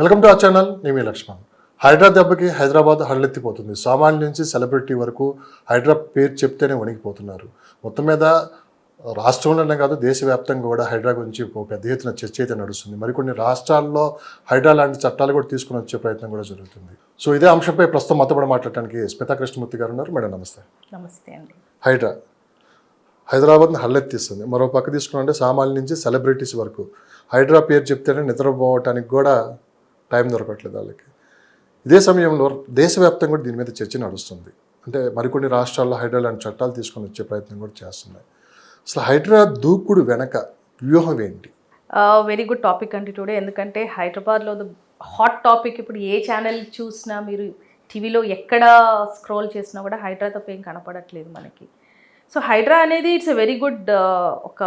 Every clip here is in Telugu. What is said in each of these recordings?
వెల్కమ్ టు అవర్ ఛానల్ నేను మీ లక్ష్మణ్. హైడ్రా దెబ్బకి హైదరాబాద్ హడలెత్తిపోతుంది. సామాన్య నుంచి సెలబ్రిటీ వరకు హైడ్రా పేరు చెప్తేనే వణికిపోతున్నారు. మొత్తం మీద రాష్ట్రంలోనే కాదు దేశవ్యాప్తంగా కూడా హైడ్రా గురించి ఒక పెద్ద ఎత్తున చర్చ అయితే నడుస్తుంది. మరికొన్ని రాష్ట్రాల్లో హైడ్రా లాంటి చట్టాలు కూడా తీసుకుని వచ్చే ప్రయత్నం కూడా జరుగుతుంది. సో ఇదే అంశంపై ప్రస్తుతం మతపడి మాట్లాడటానికి స్మితా కృష్ణమూర్తి గారు ఉన్నారు. మేడం నమస్తే. నమస్తే అండి. హైడ్రా హైదరాబాద్ని హల్లెత్తిస్తుంది మరో పక్క తీసుకున్నాంటే సామాన్య నుంచి సెలబ్రిటీస్ వరకు హైడ్రా పేరు చెప్తేనే నిద్రపోవటానికి కూడా టైం దొరకట్లేదు వాళ్ళకి. ఇదే సమయంలో దేశవ్యాప్తంగా కూడా దీని మీద చర్చ నడుస్తుంది. అంటే మరికొన్ని రాష్ట్రాల్లో హైడ్రా లాంటి చట్టాలు తీసుకొని వచ్చే ప్రయత్నం కూడా చేస్తున్నాయి. అసలు హైడ్రా దూకుడు వెనక వ్యూహం ఏంటి? వెరీ గుడ్ టాపిక్ అండి టుడే ఎందుకంటే హైదరాబాద్లో హాట్ టాపిక్ ఇప్పుడు ఏ ఛానల్ చూసినా మీరు టీవీలో ఎక్కడ స్క్రోల్ చేసినా కూడా హైడ్రా తప్ప ఏం కనపడట్లేదు మనకి. సో హైడ్రా అనేది ఇట్స్ ఎ వెరీ గుడ్ ఒక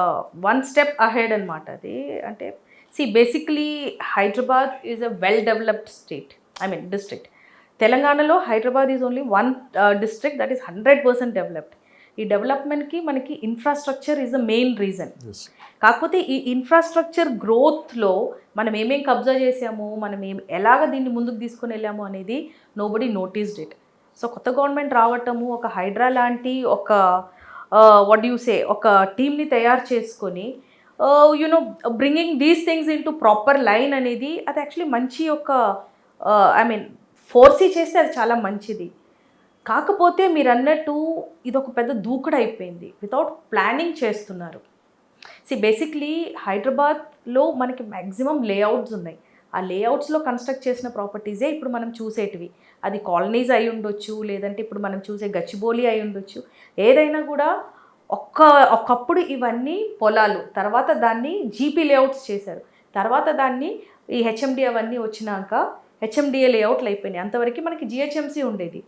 వన్ స్టెప్ అహెడ్ అనమాట అది. అంటే see basically Hyderabad is a well developed state I mean district తెలంగాణలో Hyderabad is only one district that is hundred percent developed ఈ డెవలప్మెంట్కి మనకి infrastructure is the main reason. కాకపోతే ఈ ఇన్ఫ్రాస్ట్రక్చర్ గ్రోత్లో మనం ఏమేం కబ్జా చేసాము మనం ఏం ఎలాగ దీన్ని ముందుకు తీసుకొని వెళ్ళాము అనేది నోబడి నోటీస్డ్ ఇట్ సో కొత్త గవర్నమెంట్ రావటము ఒక హైడ్రా లాంటి ఒక వాట్ యూ సే ఒక టీమ్ని తయారు చేసుకొని you know bringing these things into proper line అనేది అది యాక్చువల్లీ మంచి ఒక ఐ మీన్ ఫోర్సీ చేస్తే అది చాలా మంచిది. కాకపోతే మీరు అన్నట్టు ఇది ఒక పెద్ద దూకుడు అయిపోయింది. వితౌట్ ప్లానింగ్ చేస్తున్నారు. సి బేసిక్లీ హైదరాబాద్లో మనకి మ్యాక్సిమం లేఅవుట్స్ ఉన్నాయి. ఆ లేఅవుట్స్లో కన్స్ట్రక్ట్ చేసిన ప్రాపర్టీసే ఇప్పుడు మనం చూసేటివి. అది కాలనీస్ అయి ఉండొచ్చు లేదంటే ఇప్పుడు మనం చూసే గచ్చిబోలి అయి ఉండొచ్చు. ఏదైనా కూడా ఒక్క ఒకప్పుడు ఇవన్నీ పొలాలు తర్వాత దాన్ని జీపీ లేఅవుట్స్ చేశారు. తర్వాత దాన్ని ఈ హెచ్ఎండి అవన్నీ వచ్చినాక హెచ్ఎండిఏ లేఅవుట్లు అయిపోయినాయి. అంతవరకు మనకి జిహెచ్ఎంసీ ఉండేది.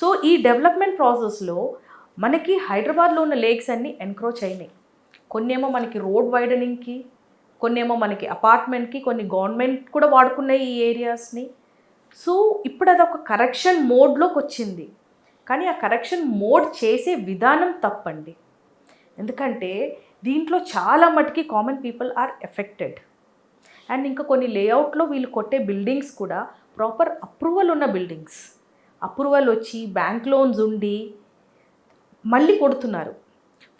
సో ఈ డెవలప్మెంట్ ప్రాసెస్లో మనకి హైదరాబాద్లో ఉన్న లేక్స్ అన్నీ ఎన్క్రోచ్ అయినాయి. కొన్నేమో మనకి రోడ్ వైడనింగ్కి కొన్నేమో మనకి అపార్ట్మెంట్కి కొన్ని గవర్నమెంట్ కూడా వాడుకున్నాయి ఈ ఏరియాస్ని. సో ఇప్పుడు అది ఒక కరెక్షన్ మోడ్లోకి వచ్చింది. కానీ ఆ కరెక్షన్ మోడ్ చేసే విధానం తప్పండి. ఎందుకంటే దీంట్లో చాలా మటుకి common people are affected and ఇంకా కొన్ని లేఅవుట్లో వీళ్ళు కొట్టే బిల్డింగ్స్ కూడా ప్రాపర్ అప్రూవల్ ఉన్న బిల్డింగ్స్ అప్రూవల్ వచ్చి బ్యాంక్ లోన్స్ ఉండి మళ్ళీ కొడుతున్నారు.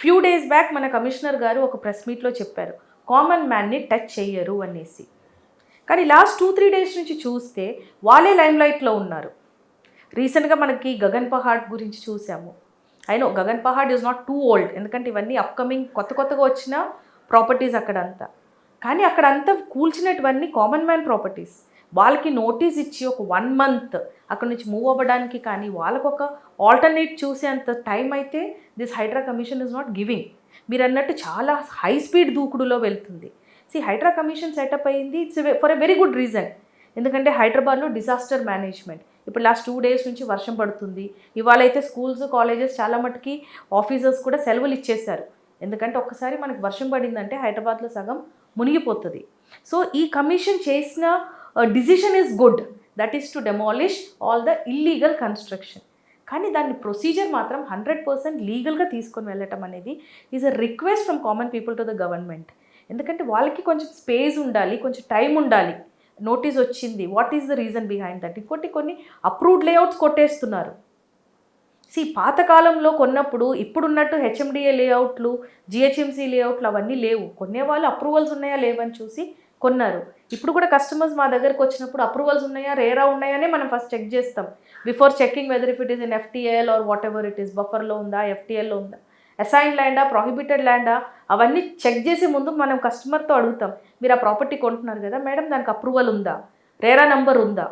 ఫ్యూ డేస్ బ్యాక్ మన కమిషనర్ గారు ఒక ప్రెస్ మీట్లో చెప్పారు కామన్ మ్యాన్ని టచ్ చేయరు అనేసి. కానీ లాస్ట్ టూ త్రీ డేస్ నుంచి చూస్తే వాళ్ళే లైమ్లైట్లో ఉన్నారు. రీసెంట్గా మనకి గగన్ పహాడ్ గురించి చూసాము. I know Gagan Pahad is not too old ఎందుకంటే ఇవన్నీ అప్కమింగ్ కొత్త కొత్తగా వచ్చిన ప్రాపర్టీస్ అక్కడంతా. కానీ అక్కడంతా కూల్చినటువన్నీ కామన్ మ్యాన్ ప్రాపర్టీస్ వాళ్ళకి నోటీస్ ఇచ్చి ఒక వన్ మంత్ అక్కడ నుంచి మూవ్ అవ్వడానికి కానీ వాళ్ళకు ఒక ఆల్టర్నేట్ చూసేంత టైం అయితే this Hydraa commission is not giving మీరు అన్నట్టు చాలా హై స్పీడ్ దూకుడులో వెళ్తుంది. సి హైడ్రా కమిషన్ సెటప్ అయింది. It's for a very good reason ఎందుకంటే హైదరాబాద్లో డిజాస్టర్ మేనేజ్మెంట్ ఇప్పుడు లాస్ట్ టూ డేస్ నుంచి వర్షం పడుతుంది. ఇవాళ అయితే స్కూల్స్ కాలేజెస్ చాలా మటుకి ఆఫీసర్స్ కూడా సెలవులు ఇచ్చేశారు. ఎందుకంటే ఒక్కసారి మనకి వర్షం పడిందంటే హైదరాబాద్లో సగం మునిగిపోతుంది. సో ఈ కమిషన్ చేసిన decision is good that is to demolish all the illegal construction కానీ దాని ప్రొసీజర్ మాత్రం హండ్రెడ్ పర్సెంట్ లీగల్గా తీసుకొని వెళ్ళటం అనేది is a request from common people to the government ఎందుకంటే వాళ్ళకి కొంచెం స్పేస్ ఉండాలి కొంచెం టైం ఉండాలి. నోటీస్ వచ్చింది. What is the reason behind that ఇంకోటి కొన్ని అప్రూవ్డ్ లేఅవుట్స్ కొట్టేస్తున్నారు. సి పాతకాలంలో కొన్నప్పుడు ఇప్పుడున్నట్టు హెచ్ఎండిఏ లేఅవుట్లు జిహెచ్ఎంసీ లేఅవుట్లు అవన్నీ లేవు. కొనేవాళ్ళు అప్రూవల్స్ ఉన్నాయా లేవని చూసి కొన్నారు. ఇప్పుడు కూడా కస్టమర్స్ మా దగ్గరకు వచ్చినప్పుడు అప్రూవల్స్ ఉన్నాయా రేరా ఉన్నాయనే మనం ఫస్ట్ చెక్ చేస్తాం. Before checking whether if it is in FTL or whatever it is బఫర్లో ఉందా ఎఫ్టీఎల్లో ఉందా? అసైన్ ల్యాండా ప్రాహిబిటెడ్ ల్యాండా అవన్నీ చెక్ చేసే ముందు మనం కస్టమర్తో అడుగుతాం. మీరు ఆ ప్రాపర్టీ కొంటున్నారు కదా మేడం దానికి అప్రూవల్ ఉందా? రేరా నంబర్ ఉందా?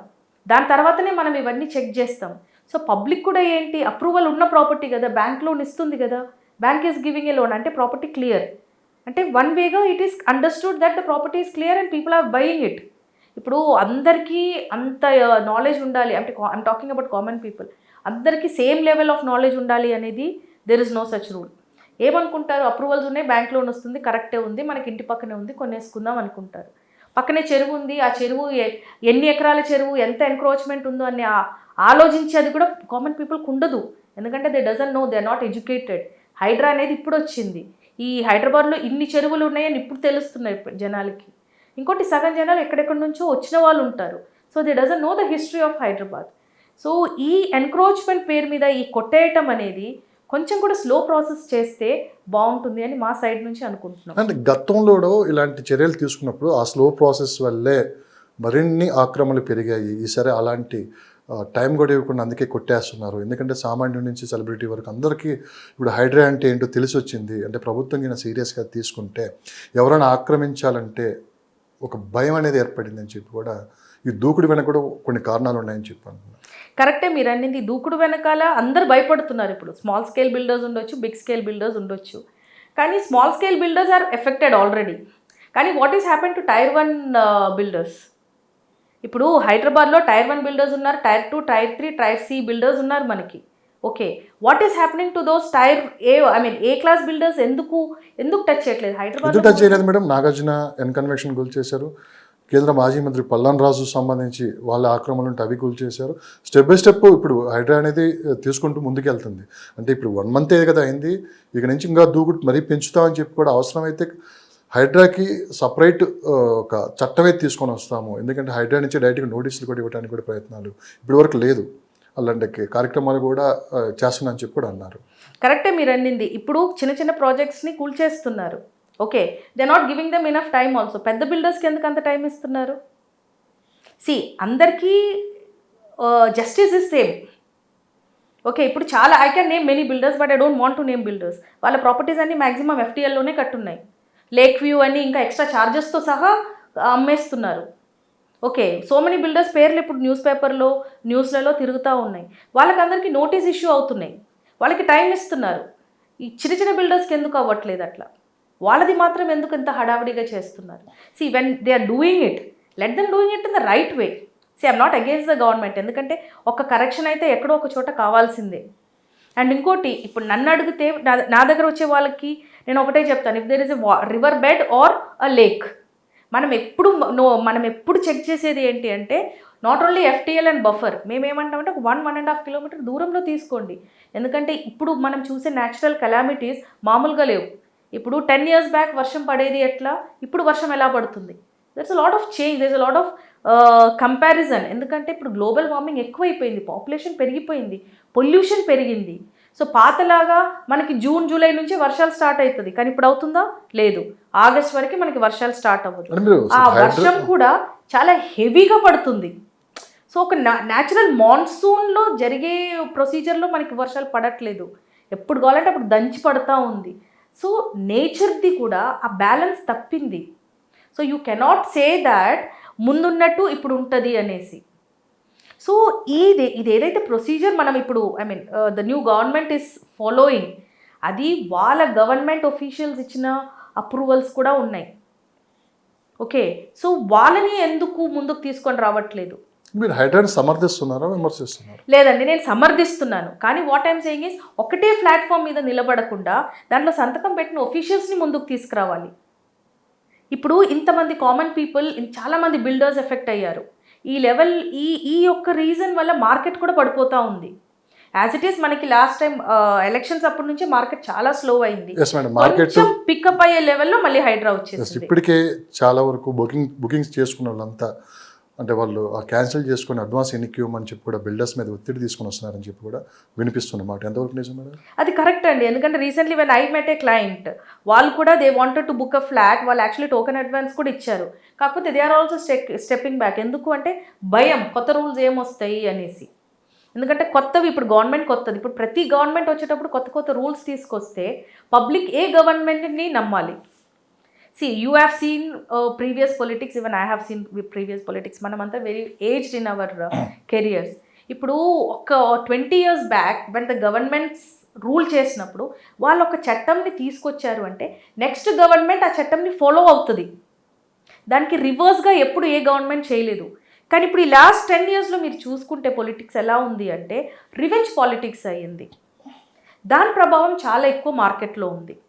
దాని తర్వాతనే మనం ఇవన్నీ చెక్ చేస్తాం. సో పబ్లిక్ కూడా ఏంటి? అప్రూవల్ ఉన్న ప్రాపర్టీ కదా బ్యాంక్ లోన్ ఇస్తుంది కదా. Bank is giving a loan అంటే ప్రాపర్టీ క్లియర్ అంటే one way it is understood that the property is clear and people are buying it ఇప్పుడు అందరికీ అంత uh, నాలెడ్జ్ ఉండాలి. అంటే I'm talking about common people అందరికీ సేమ్ లెవెల్ ఆఫ్ నాలెడ్జ్ ఉండాలి అనేది there is no such rule ఏమనుకుంటారు? అప్రూవల్స్ ఉన్నాయి బ్యాంక్ లోన్ వస్తుంది కరెక్టే ఉంది మనకి ఇంటి పక్కనే ఉంది కొనేసుకుందాం అనుకుంటారు. పక్కనే చెరువు ఉంది ఆ చెరువు ఎన్ని ఎకరాల చెరువు ఎంత ఎన్క్రోచ్మెంట్ ఉందో అని ఆలోచించేది ఆలోచించి అది కూడా కామన్ పీపుల్కి ఉండదు. ఎందుకంటే they doesn't know they are not educated Hydraa అనేది ఇప్పుడు వచ్చింది. ఈ హైదరాబాద్లో ఇన్ని చెరువులు ఉన్నాయని ఇప్పుడు తెలుస్తున్నాయి జనాలకి. ఇంకోటి సగం జనాలు ఎక్కడెక్కడి నుంచో వచ్చిన వాళ్ళు ఉంటారు. So they doesn't know the history of Hyderabad. So ఈ ఎన్క్రోచ్మెంట్ పేరు మీద ఈ కొట్టేయటం అనేది కొంచెం కూడా స్లో ప్రాసెస్ చేస్తే బాగుంటుంది అని మా సైడ్ నుంచి అనుకుంటున్నాం. అంటే గతంలో ఇలాంటి చర్యలు తీసుకున్నప్పుడు ఆ స్లో ప్రాసెస్ వల్లే మరిన్ని ఆక్రమణలు పెరిగాయి. ఈసారి అలాంటి టైం కూడా ఇవ్వకుండా అందుకే కొట్టేస్తున్నారు. ఎందుకంటే సామాన్యుడి నుంచి సెలబ్రిటీ వరకు అందరికీ ఇప్పుడు హైడ్రా అంటే ఏంటో తెలిసి వచ్చింది అంటే ప్రభుత్వం కింద సీరియస్గా తీసుకుంటే ఎవరైనా ఆక్రమించాలంటే ఒక భయం అనేది ఏర్పడింది అని చెప్పి కూడా ఈ దూకుడు వెనక కూడా కొన్ని కారణాలు ఉన్నాయని చెప్పి కరెక్టే మీరు అన్నింది దూకుడు వెనకాల అందరు భయపడుతున్నారు ఇప్పుడు. స్మాల్ స్కేల్ బిల్డర్స్ ఉండొచ్చు బిగ్ స్కేల్ బిల్డర్స్ ఉండొచ్చు. కానీ small scale builders are affected already. కానీ what is happen to tier one builders? ఇప్పుడు హైదరాబాద్లో టైర్ వన్ బిల్డర్స్ ఉన్నారు tier two tier three tier C builders ఉన్నారు మనకి. Okay what is happening to those tier A I mean A class builders ఎందుకు ఎందుకు టచ్ చేయట్లేదు? హైదరాబాద్ టచ్ చేయలేదు మేడం? నాగార్జున ఎన్ కన్వెక్షన్ కూల్ చేశారు కేంద్ర మాజీ మంత్రి పల్లాన్ రాజు సంబంధించి వాళ్ళ ఆక్రమణలు ఉంటే అవి కూల్చేశారు స్టెప్ బై స్టెప్ ఇప్పుడు హైడ్రా అనేది తీసుకుంటూ ముందుకెళ్తుంది. అంటే ఇప్పుడు వన్ మంతే కదా అయింది. ఇక నుంచి ఇంకా దూకుడు మరీ పెంచుతామని చెప్పి కూడా అవసరమైతే హైడ్రాకి సపరేట్ ఒక చట్టమే తీసుకొని వస్తాము. ఎందుకంటే హైడ్రా నుంచి డైరెక్ట్గా నోటీసులు కూడా ఇవ్వడానికి కూడా ప్రయత్నాలు ఇప్పటి వరకు లేదు. అలాంటి కార్యక్రమాలు కూడా ఆ, చెప్పి కూడా అన్నారు. కరెక్టే మీరు అన్నింది. ఇప్పుడు చిన్న చిన్న ప్రాజెక్ట్స్ని కూల్చేస్తున్నారు. Okay they not giving them enough time also పెద్ద బిల్డర్స్కి ఎందుకు అంత టైం ఇస్తున్నారు? సి అందరికీ జస్టిస్ ఇస్ సేమ్ ఓకే ఇప్పుడు చాలా I can name many builders but I don't want to name builders వాళ్ళ ప్రాపర్టీస్ అన్ని మ్యాక్సిమం ఎఫ్టీఎల్లోనే కట్టున్నాయి. లేక్ వ్యూ అని ఇంకా ఎక్స్ట్రా ఛార్జెస్తో సహా అమ్మేస్తున్నారు. ఓకే సో మెనీ బిల్డర్స్ పేర్లు ఇప్పుడు న్యూస్ పేపర్లో న్యూస్లలో తిరుగుతూ ఉన్నాయి. వాళ్ళకందరికీ నోటీస్ ఇష్యూ అవుతున్నాయి. వాళ్ళకి టైం ఇస్తున్నారు. ఈ చిన్న చిన్న బిల్డర్స్కి ఎందుకు అవ్వట్లేదు అట్లా? వాళ్ళది మాత్రం ఎందుకు ఇంత హడావిడిగా చేస్తున్నారు? See when they are doing it let them doing it in the right way see I'm not against the government ఎందుకంటే ఒక కరెక్షన్ అయితే ఎక్కడో ఒక చోట కావాల్సిందే. అండ్ ఇంకోటి ఇప్పుడు నన్ను అడిగితే నా నా దగ్గర వచ్చే వాళ్ళకి నేను ఒకటే చెప్తాను. If there is a river bed or a lake మనం ఎప్పుడు నో మనం ఎప్పుడు చెక్ చేసేది ఏంటి అంటే not only FTL and buffer మేము ఏమంటామంటే ఒక one one and half kilometre దూరంలో తీసుకోండి. ఎందుకంటే ఇప్పుడు మనం చూసే న్యాచురల్ కెలామిటీస్ మామూలుగా లేవు. ఇప్పుడు టెన్ ఇయర్స్ బ్యాక్ వర్షం పడేది ఎట్లా? ఇప్పుడు వర్షం ఎలా పడుతుంది? There's a lot of change there's a lot of comparison ఎందుకంటే ఇప్పుడు గ్లోబల్ వార్మింగ్ ఎక్కువైపోయింది పాపులేషన్ పెరిగిపోయింది పొల్యూషన్ పెరిగింది. సో పాతలాగా మనకి జూన్ జూలై నుంచి వర్షాలు స్టార్ట్ అవుతుంది కానీ ఇప్పుడు అవుతుందా? లేదు. ఆగస్ట్ వరకు మనకి వర్షాలు స్టార్ట్ అవ్వదు. ఆ వర్షం కూడా చాలా హెవీగా పడుతుంది. సో ఒక న్యాచురల్ మాన్సూన్లో జరిగే ప్రొసీజర్లో మనకి వర్షాలు పడట్లేదు. ఎప్పుడు కావాలంటే అప్పుడు దంచి పడతా ఉంది. సో నేచర్ది కూడా ఆ బ్యాలెన్స్ తప్పింది. So you cannot say that ముందున్నట్టు ఇప్పుడు ఉంటుంది అనేసి. సో ఇది ఇది ఏదైతే ప్రొసీజర్ మనం ఇప్పుడు I mean the new government is following అది వాళ్ళ గవర్నమెంట్ ఒఫీషియల్స్ ఇచ్చిన అప్రూవల్స్ కూడా ఉన్నాయి. ఓకే సో వాళ్ళని ఎందుకు ముందుకు తీసుకొని రావట్లేదు? మీరు హైడ్రాని సమర్థిస్తున్నారా విమర్శిస్తున్నారా? లేదండి నేను సమర్థిస్తున్నాను. కానీ వాట్ ఐమ్ సేయింగ్ ఇస్ ఒకటే ప్లాట్ఫామ్ మీద నిలబడకుండా దాంట్లో సంతకం పెట్టిన ఒఫీషియల్స్ని ముందుకు తీసుకురావాలి. ఇప్పుడు ఇంతమంది కామన్ పీపుల్ చాలామంది బిల్డర్స్ ఎఫెక్ట్ అయ్యారు. ఈ లెవెల్ ఈ ఈ యొక్క రీజన్ వల్ల మార్కెట్ కూడా పడిపోతూ ఉంది. యాజ్ ఇట్ ఈస్ మనకి లాస్ట్ టైం ఎలక్షన్స్ అప్పటి నుంచి మార్కెట్ చాలా స్లో అయింది. మార్కెట్ పికప్ అయ్యే లెవెల్లో మళ్ళీ హైడ్రా ఎస్ వచ్చేసింది. ఇప్పటికే చాలా వరకు బుకింగ్ బుకింగ్స్ చేసుకున్న వాళ్ళంతా అంటే వాళ్ళు క్యాన్సిల్ చేసుకుని అడ్వాన్స్ ఎన్నికి ఇవ్వమని చెప్పి కూడా బిల్డర్స్ మీద ఒత్తిడి తీసుకొని వస్తున్నారని చెప్పి కూడా వినిపిస్తుంది మాట. ఎంతవరకు నిజం మేడం? అది కరెక్ట్ అండి. ఎందుకంటే recently when I met a client వాళ్ళు కూడా they wanted to book a flat వాళ్ళు యాక్చువల్లీ టోకెన్ అడ్వాన్స్ కూడా ఇచ్చారు. కాకపోతే they are also stepping back ఎందుకు అంటే భయం కొత్త రూల్స్ ఏమొస్తాయి అనేసి. ఎందుకంటే కొత్తవి ఇప్పుడు గవర్నమెంట్ కొత్తది. ఇప్పుడు ప్రతి గవర్నమెంట్ వచ్చేటప్పుడు కొత్త కొత్త రూల్స్ తీసుకొస్తే పబ్లిక్ ఏ గవర్నమెంట్ని నమ్మాలి? See you have seen previous politics even I have seen previous politics మనమంతా very aged in our careers ఇప్పుడు ఒక twenty years back when the governments rule చేసినప్పుడు వాళ్ళు ఒక చట్టంని తీసుకొచ్చారు అంటే నెక్స్ట్ గవర్నమెంట్ ఆ చట్టంని ఫాలో అవుతుంది. దానికి రివర్స్గా ఎప్పుడు ఏ గవర్నమెంట్ చేయలేదు. కానీ ఇప్పుడు ఈ లాస్ట్ టెన్ ఇయర్స్లో మీరు చూసుకుంటే పొలిటిక్స్ ఎలా ఉంది అంటే రివెంజ్ పాలిటిక్స్ అయ్యింది. దాని ప్రభావం చాలా ఎక్కువ మార్కెట్లో ఉంది.